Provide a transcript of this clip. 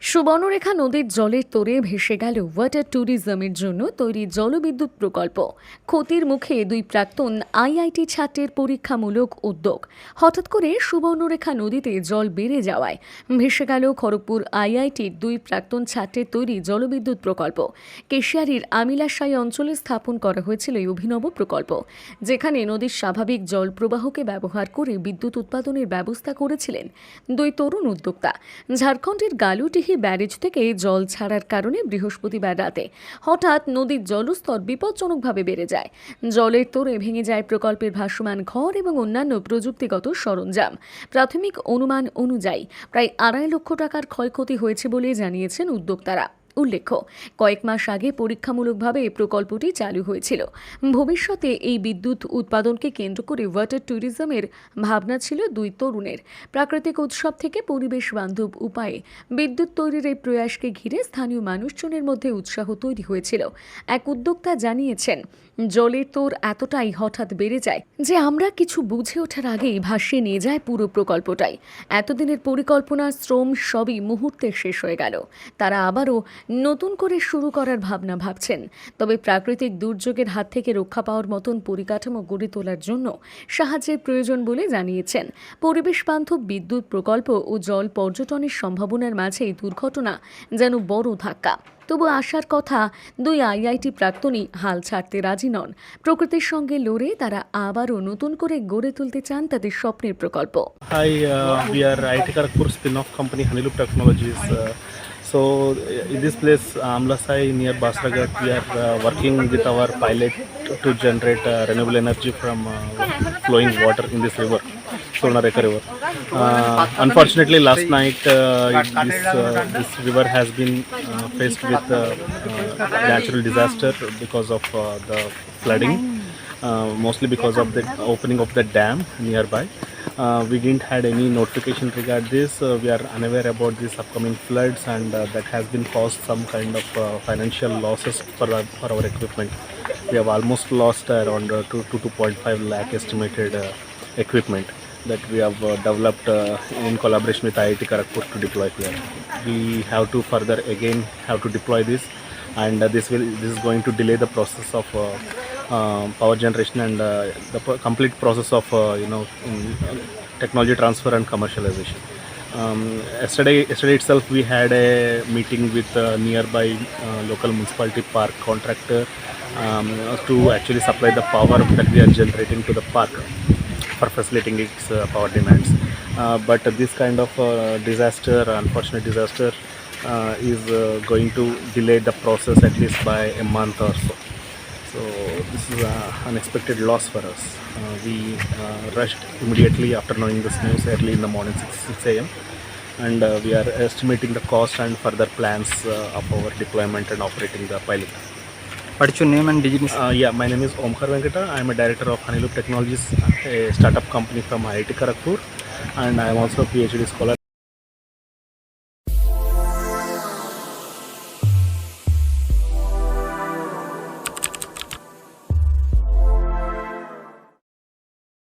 সুবর্ণরেখা নদীর জলের তোরে ভেসে গেল ওয়াটার ট্যুরিজমের জন্য তৈরি জলবিদ্যুৎ প্রকল্প। ক্ষতির মুখে দুই প্রাক্তন আইআইটি ছাত্রের পরীক্ষামূলক উদ্যোগ। হঠাৎ করে সুবর্ণরেখা নদীতে জল বেড়ে যাওয়ায় ভেসে গেল খড়গপুর আইআইটির দুই প্রাক্তন ছাত্রের তৈরি জলবিদ্যুৎ প্রকল্প। কেশিয়ারির আমিলাশাই অঞ্চলে স্থাপন করা হয়েছিল এই অভিনব প্রকল্প, যেখানে নদীর স্বাভাবিক জল প্রবাহকে ব্যবহার করে বিদ্যুৎ উৎপাদনের ব্যবস্থা করেছিলেন দুই তরুণ উদ্যোক্তা। ঝাড়খণ্ডের গালুটিহি ব্যারেজ থেকে জল ছাড়ার কারণে বৃহস্পতিবার রাতে হঠাৎ নদীর জলস্তর বিপজ্জনকভাবে বেড়ে যায়। জলের তোরে ভেঙে যায় প্রকল্পের ভাসমান ঘর এবং অন্যান্য প্রযুক্তিগত সরঞ্জাম। প্রাথমিক অনুমান অনুযায়ী প্রায় আড়াই লক্ষ টাকার ক্ষয়ক্ষতি হয়েছে বলে জানিয়েছেন উদ্যোক্তারা। উল্লেখ্য, কয়েক মাস আগে পরীক্ষামূলকভাবে এই প্রকল্পটি চালু হয়েছিল। ভবিষ্যতে এই বিদ্যুৎ উৎপাদনকে কেন্দ্র করে ওয়াটার ট্যুরিজমের ভাবনা ছিল দুই তরুণের। প্রাকৃতিক উৎসব থেকে পরিবেশ বান্ধব উপায়ে বিদ্যুৎ তৈরির এই প্রয়াসকে ঘিরে স্থানীয় মানুষজনের মধ্যে উৎসাহ তৈরি হয়েছিল। এক উদ্যোক্তা জানিয়েছেন, জলের তোর এতটাই হঠাৎ বেড়ে যায় যে আমরা কিছু বুঝে ওঠার আগেই ভাসিয়ে নিয়ে যায় পুরো প্রকল্পটাই। এতদিনের পরিকল্পনা শ্রম সবই মুহূর্তে শেষ হয়ে গেল। তারা আবারও নতুন করে শুরু করার ভাবনা ভাবছেন। তবে প্রাকৃতিক দুর্যোগের হাত থেকে রক্ষা পাওয়ার মতন পরিকাঠামো গড়ে তোলার জন্য সাহায্যের প্রয়োজন বলে জানিয়েছেন। পরিবেশ বান্ধব বিদ্যুৎ প্রকল্প ও জল পর্যটনের সম্ভাবনার মাঝে এই দুর্ঘটনা যেন বড় ধাক্কা। তবু আসার কথা দুই আইআইটি প্রাক্তনী হাল ছাড়তে রাজি নন। প্রকৃতির সঙ্গে লড়ে তারা আবারও নতুন করে গড়ে তুলতে চান তাদের স্বপ্নের প্রকল্প। Uh, we are IT Kharagpur spin-off company Honeyloob Technologies. So in this place, Amlasai near Basragat, we are uh, working with our pilot to generate uh, renewable energy from uh, flowing water in this river, Sornareka river. Uh, unfortunately, last night uh, this uh, this river has been uh, faced with uh, uh, natural disaster because of uh, the flooding mostly because of the opening of the dam nearby. Uh, we didn't had any notification regard this. Uh, we are unaware about these upcoming floods, and uh, that has been caused some kind of uh, financial losses for our, for our equipment. We have almost lost around uh, two to 2.5 lakh estimated uh, equipment that we have uh, developed uh, in collaboration with IIT Kharagpur to deploy here. We have to further again have to deploy this, and uh, this will this is going to delay the process of uh, uh, power generation and uh, the complete process of uh, you know technology transfer and commercialization. Um, yesterday, yesterday itself, we had a meeting with uh, nearby uh, local municipality park contractor um, to actually supply the power that we are generating to the park for facilitating its uh, power demands. Uh, but this kind of uh, disaster, unfortunate disaster, uh, is uh, going to delay the process at least by a month or so. So this is an unexpected loss for us. Uh, we uh, rushed immediately after knowing this news early in the morning, 6, 6 a.m. And uh, we are estimating the cost and further plans uh, of our deployment and operating the pilot. What is your name and business? Uh, yeah, my name is Omkar Venkata. I am a director of Honeyloop Technologies, a startup company from IIT Kharagpur, and I am also a PhD scholar.